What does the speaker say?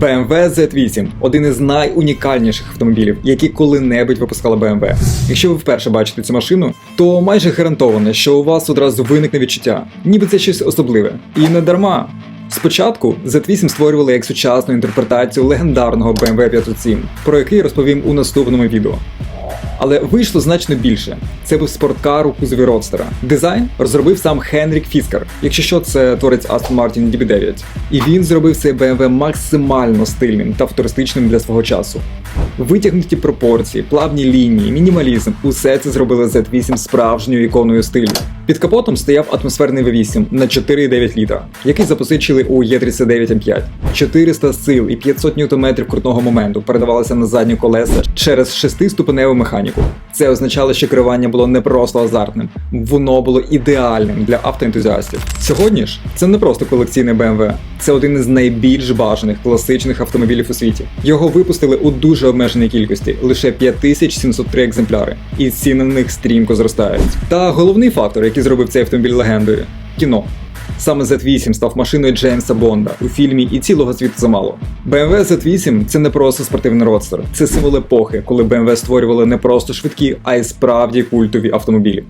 BMW Z8 один із найунікальніших автомобілів, які коли-небудь випускала BMW. Якщо ви вперше бачите цю машину, то майже гарантовано, що у вас одразу виникне відчуття, ніби це щось особливе. І не дарма. Спочатку Z8 створювали як сучасну інтерпретацію легендарного BMW 507, про який розповім у наступному відео. Але вийшло значно більше. Це був спорткар у кузові Родстера. Дизайн розробив сам Хенрік Фіскар, якщо що, це творець Aston Martin DB9. І він зробив цей BMW максимально стильним та футуристичним для свого часу. Витягнуті пропорції, плавні лінії, мінімалізм усе це зробило Z8 справжньою іконою стилю. Під капотом стояв атмосферний V8 на 4,9 літра, який запозичили у E39 M5. 400 сил і 500 Нм крутного моменту передавалося на задні колеса через шестиступеневу механіку. Це означало, що керування було не просто азартним, воно було ідеальним для автоентузіастів. Сьогодні ж це не просто колекційне BMW, це один із найбільш бажаних класичних автомобілів у світі. Його випустили у дуже обмеженій кількості лише 5703 екземпляри, і ціни на них стрімко зростають. Та головний фактор, який зробив цей автомобіль легендою кіно. Саме Z8 став машиною Джеймса Бонда у фільмі і цілого світу замало. BMW Z8 це не просто спортивний родстер, це символ епохи, коли BMW створювали не просто швидкі, а й справді культові автомобілі.